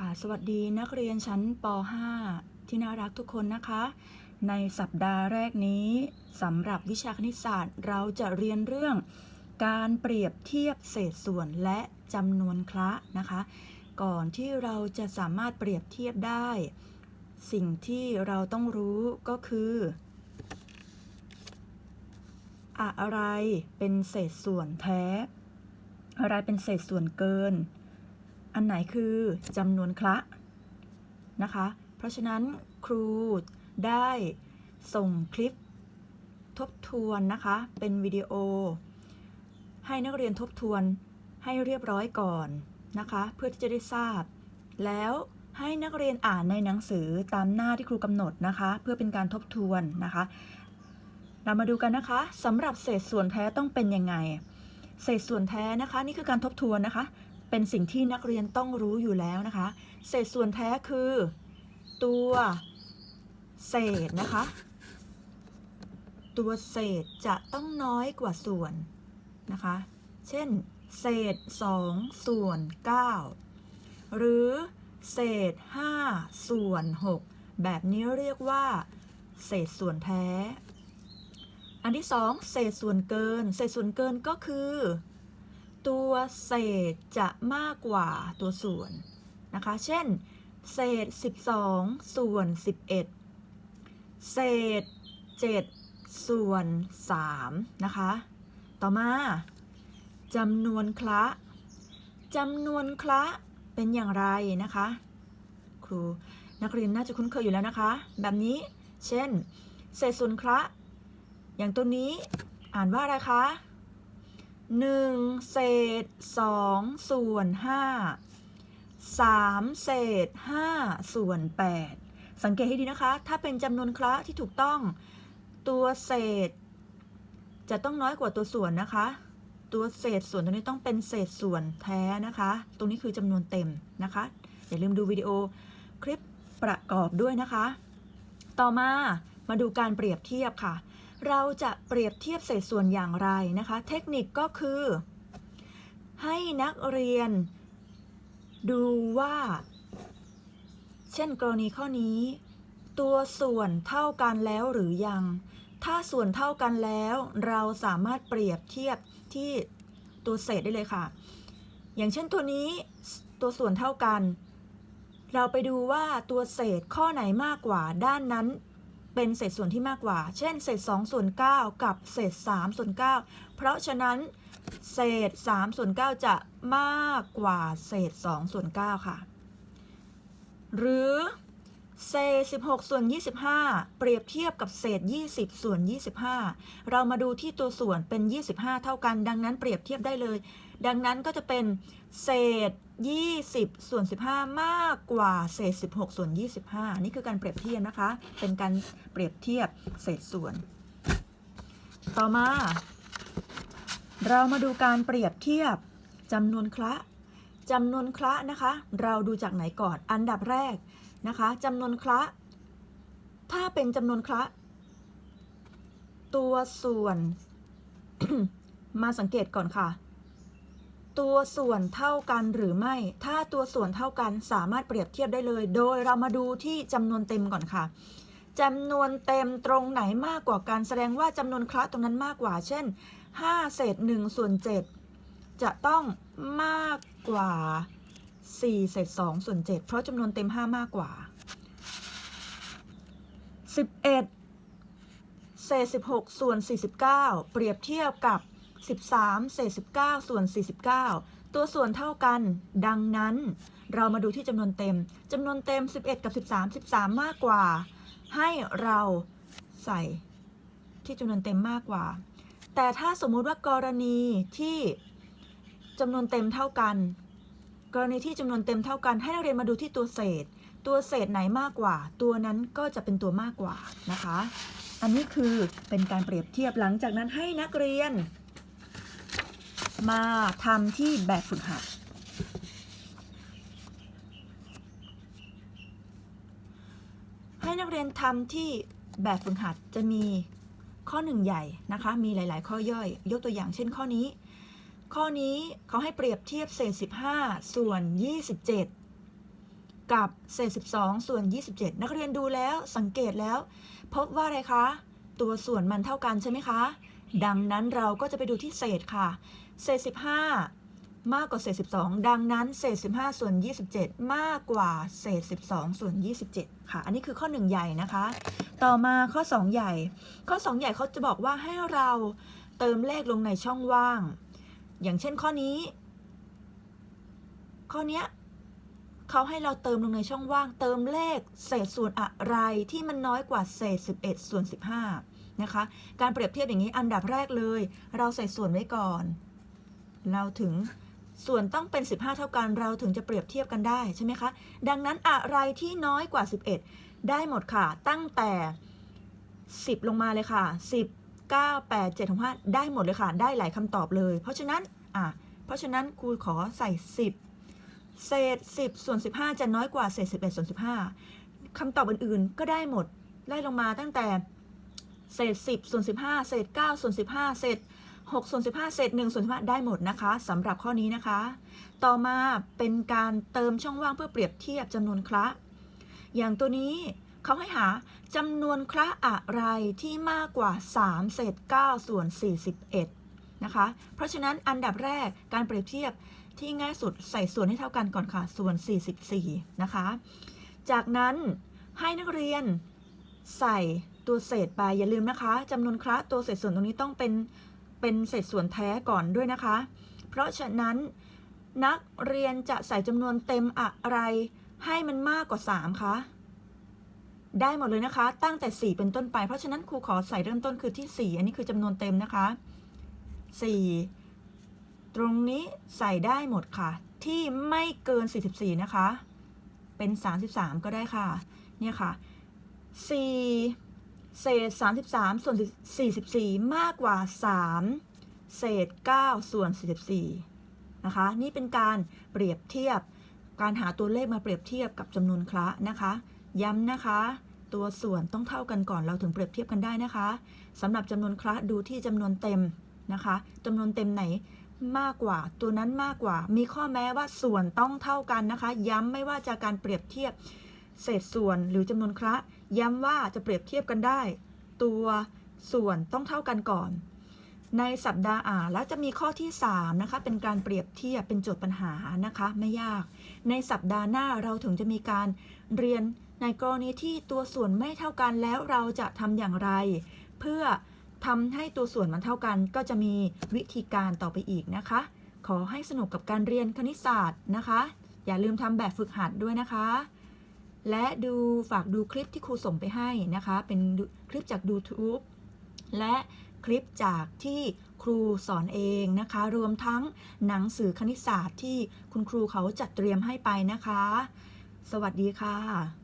ค่ะ สวัสดีนักเรียนชั้นป .5 ที่น่ารักทุกคนนะคะ ในสัปดาห์แรกนี้สำหรับวิชาคณิตศาสตร์ เราจะเรียนเรื่องการเปรียบเทียบเศษส่วนและจำนวนคละนะคะ ก่อนที่เราจะสามารถเปรียบเทียบได้ สิ่งที่เราต้องรู้ก็คือ อะไรเป็นเศษส่วนแท้ อะไรเป็นเศษส่วนเกิน อันไหนคือจำนวนคละนะคะ เพราะฉะนั้นครูได้ส่งคลิปทบทวนนะคะ เป็นวิดีโอ ให้นักเรียนทบทวนให้เรียบร้อยก่อนนะคะ เพื่อที่จะได้ทราบ แล้วให้นักเรียนอ่านในหนังสือตามหน้าที่ครูกำหนดนะคะ เพื่อเป็นการทบทวนนะคะ เรามาดูกันนะคะสำหรับเศษส่วนแท้ต้องเป็นยังไง เศษส่วนแท้นะคะ นี่คือการทบทวนนะคะ เป็นสิ่งที่นักเรียนต้องรู้อยู่แล้วนะคะ เศษส่วนแท้คือ ตัวเศษนะคะ ตัวเศษจะต้องน้อยกว่าส่วนนะคะ เช่น เศษ 2 ส่วน 9 หรือเศษ 5 ส่วน 6 แบบนี้เรียกว่า เศษส่วนแท้ อันที่สองเศษส่วนเกิน เศษส่วนเกินก็คือ ตัวเศษจะมากกว่าตัวส่วนนะคะ เช่น เศษ 12 ส่วน 11 เศษ 7 ส่วน 3 นะคะ ต่อมาจำนวนคละจำนวนคละเป็นอย่างไรนะคะ ครูนักเรียนน่าจะคุ้นเคยอยู่แล้วนะคะ แบบนี้เช่น เศษส่วนคละอย่างตัวนี้อ่านว่าอะไรคะ 1 เศษ 2 ส่วน 5 3 เศษ 5 ส่วน 8 สังเกตให้ดีนะคะ ถ้าเป็นจำนวนคละที่ถูกต้อง ตัวเศษ จะต้องน้อยกว่าตัวส่วนนะคะ ตัวเศษส่วนตัวนี้ต้องเป็นเศษส่วนแท้นะคะ ตรงนี้คือจำนวนเต็มนะคะ อย่าลืมดูวิดีโอคลิปประกอบด้วยนะคะ ต่อมามาดูการเปรียบเทียบค่ะ เราจะเปรียบเทียบเศษส่วนอย่างไรนะคะ เทคนิคก็คือ ให้นักเรียน ดูว่า เช่นกรณีข้อนี้ ตัวส่วนเท่ากันแล้วหรือยัง ถ้าส่วนเท่ากันแล้ว เราสามารถเปรียบเทียบที่ตัวเศษได้เลยค่ะ อย่างเช่นตัวนี้ตัวส่วนเท่ากัน เราไปดูว่าตัวเศษข้อไหนมากกว่าด้านนั้น เป็นเศษส่วนที่มากกว่า เช่น เศษ2ส่วน9กับเศษ3ส่วน9เพราะฉะนั้น เศษ3ส่วน9จะมากกว่าเศษ2ส่วน9ค่ะ หรือ เศษ 16 ส่วน 25 เปรียบเทียบกับเศษ 20 ส่วน 25 เรามาดูที่ตัวส่วนเป็น 25 เท่ากัน ดังนั้นเปรียบเทียบได้เลย ดังนั้นก็จะเป็นเศษ 20 ส่วน 15 มากกว่าเศษ 16 ส่วน 25 นี่คือการเปรียบเทียบนะคะ เป็นการเปรียบเทียบเศษส่วน ต่อมา เรามาดูการเปรียบเทียบจำนวนคละจำนวนคละนะคะ เราดูจากไหนก่อน อันดับแรก นะคะจำนวนคละ ถ้าเป็นจำนวนคละ ตัวส่วน มาสังเกตก่อนค่ะ ตัวส่วนเท่ากันหรือไม่ ถ้าตัวส่วนเท่ากันสามารถเปรียบเทียบได้เลย โดยเรามาดูที่จำนวนเต็มก่อนค่ะจำนวนเต็มตรงไหนมากกว่ากันแสดงว่าจำนวนคละตรงนั้นมากกว่า เช่น 5 เศษ1ส่วน7จะต้องมากกว่า 4เศษ2ส่วน7เพราะจำนวนเต็ม 5 มากกว่า 11เศษ16 ส่วน 49 เปรียบเทียบกับ 13เศษ19 ส่วน 49 ตัวส่วนเท่ากัน ดังนั้น เรามาดูที่จำนวนเต็มจำนวนเต็ม 11 กับ 13 13 มากกว่า ให้เราใส่ที่จำนวนเต็มมากกว่า แต่ถ้าสมมุติว่ากรณีที่จำนวนเต็มเท่ากัน กรณีที่จำนวนเต็มเท่ากันให้นักเรียนมาดูที่ตัวเศษ ตัวเศษไหนมากกว่า ตัวนั้นก็จะเป็นตัวมากกว่านะคะ อันนี้คือเป็นการเปรียบเทียบหลังจากนั้นให้นักเรียน มาทำที่แบบฝึกหัดให้นักเรียนทำที่แบบฝึกหัดจะมีข้อหนึ่งใหญ่นะคะ มีหลาย ๆ ข้อย่อย ยกตัวอย่างเช่นข้อนี้ ข้อนี้เขาให้เปรียบเทียบเศษ 15 ส่วน 27 กับเศษ 12 ส่วน 27 นักเรียนดูแล้วสังเกตแล้ว พบว่าอะไรคะ ตัวส่วนมันเท่ากันใช่ไหมคะ ดังนั้นเราก็จะไปดูที่เศษค่ะ เศษ 15 มากกว่าเศษ 12 ดังนั้นเศษ 15 ส่วน 27 มากกว่าเศษ 12 ส่วน 27 ค่ะ อันนี้คือข้อ 1 ใหญ่นะคะ ต่อมาข้อ 2 ใหญ่ ข้อ 2 ใหญ่เขาจะบอกว่าให้เราเติมเลขลงในช่องว่าง อย่างเช่นข้อนี้ ข้อเนี้ยเขาให้เราเติมลงในช่องว่าง เติมเลขเศษส่วนอะไรที่มันน้อยกว่าเศษ 11 ส่วน 15 นะคะ การเปรียบเทียบอย่างนี้อันดับแรกเลย เราใส่ส่วนไว้ก่อน เราถึงส่วนต้องเป็น 15 เท่ากันเราถึงจะเปรียบเทียบกันได้ใช่ไหมคะ ดังนั้นอะไรที่น้อยกว่า 11 ได้หมดค่ะ ตั้งแต่ 10 ลงมาเลยค่ะ 10 9 8 7 6 5 ได้หมดเลยค่ะ ได้หลายคำตอบเลย เพราะฉะนั้น อะ เพราะฉะนั้นครูขอใส่ 10 เศษ 10 ส่วน 15 จะน้อยกว่าเศษ 11 ส่วน 15คำตอบอื่นๆ ก็ได้หมด ไล่ลงมาตั้งแต่ เศษ 10 ส่วน 15 เศษ 9 ส่วน 15 เศษ 6 ส่วน 15 เศษ 1 ส่วน 15 ได้หมดนะคะสำหรับข้อนี้นะคะ ต่อมาเป็นการเติมช่องว่างเพื่อเปรียบเทียบจำนวนคละ อย่างตัวนี้ เขาให้หาจำนวนคละอะไรที่มากกว่า 3 เศษ 9 ส่วน 41 นะคะ เพราะฉะนั้นอันดับแรกการเปรียบเทียบที่ง่ายสุดใส่ส่วนให้เท่ากันก่อนค่ะ ส่วน 44 นะคะ จากนั้นให้นักเรียนใส่ตัวเศษไปอย่าลืมนะคะจำนวนคละตัวเศษส่วนตรงนี้ต้องเป็นเป็นเศษส่วนแท้ก่อนด้วยนะคะ เพราะฉะนั้นนักเรียนจะใส่จำนวนเต็มอะไรให้มันมากกว่า 3 คะ ได้หมดเลยนะคะ ตั้งแต่ 4 เป็นต้นไป เพราะฉะนั้นครูขอใส่เริ่มต้นคือที่ 4 อันนี้คือจำนวนเต็มนะคะ 4 ตรงนี้ใส่ได้หมดค่ะ ที่ไม่เกิน 44 นะคะ เป็น 33 ก็ได้ค่ะ เนี่ยค่ะ 4 เศษ 33 ส่วน 44 มากกว่า 3 เศษ 9 ส่วน 44 นะคะ นี่เป็นการเปรียบเทียบ การหาตัวเลขมาเปรียบเทียบกับจำนวนคละนะคะ ย้ำนะคะ ตัวส่วนต้องเท่ากันก่อนเราถึงเปรียบเทียบกันได้นะคะสำหรับจำนวนคละดูที่จำนวนเต็มนะคะจำนวนเต็มไหนมากกว่า ตัวนั้นมากกว่า มีข้อแม้ว่าส่วนต้องเท่ากันนะคะ ย้ำไม่ว่าจะการเปรียบเทียบเศษส่วนหรือจำนวนคละย้ำว่าจะเปรียบเทียบกันได้ ตัวส่วนต้องเท่ากันก่อน ในสัปดาห์อ่านแล้วจะมีข้อที่ 3 นะคะ เป็นการเปรียบเทียบเป็นโจทย์ปัญหานะคะ ไม่ยาก ในสัปดาห์หน้าเราถึงจะมีการเรียน ในกรณีที่ตัวส่วนไม่เท่ากันแล้วเราจะทำอย่างไร เพื่อทำให้ตัวส่วนมันเท่ากัน ก็จะมีวิธีการต่อไปอีกนะคะ ขอให้สนุกกับการเรียนคณิตศาสตร์นะคะ อย่าลืมทำแบบฝึกหัดด้วยนะคะ และดูฝากดูคลิปที่ครูส่งไปให้นะคะ เป็นคลิปจาก YouTube และคลิปจากที่ครูสอนเองนะคะ รวมทั้งหนังสือคณิตศาสตร์ที่คุณครูเขาจัดเตรียมให้ไปนะคะ สวัสดีค่ะ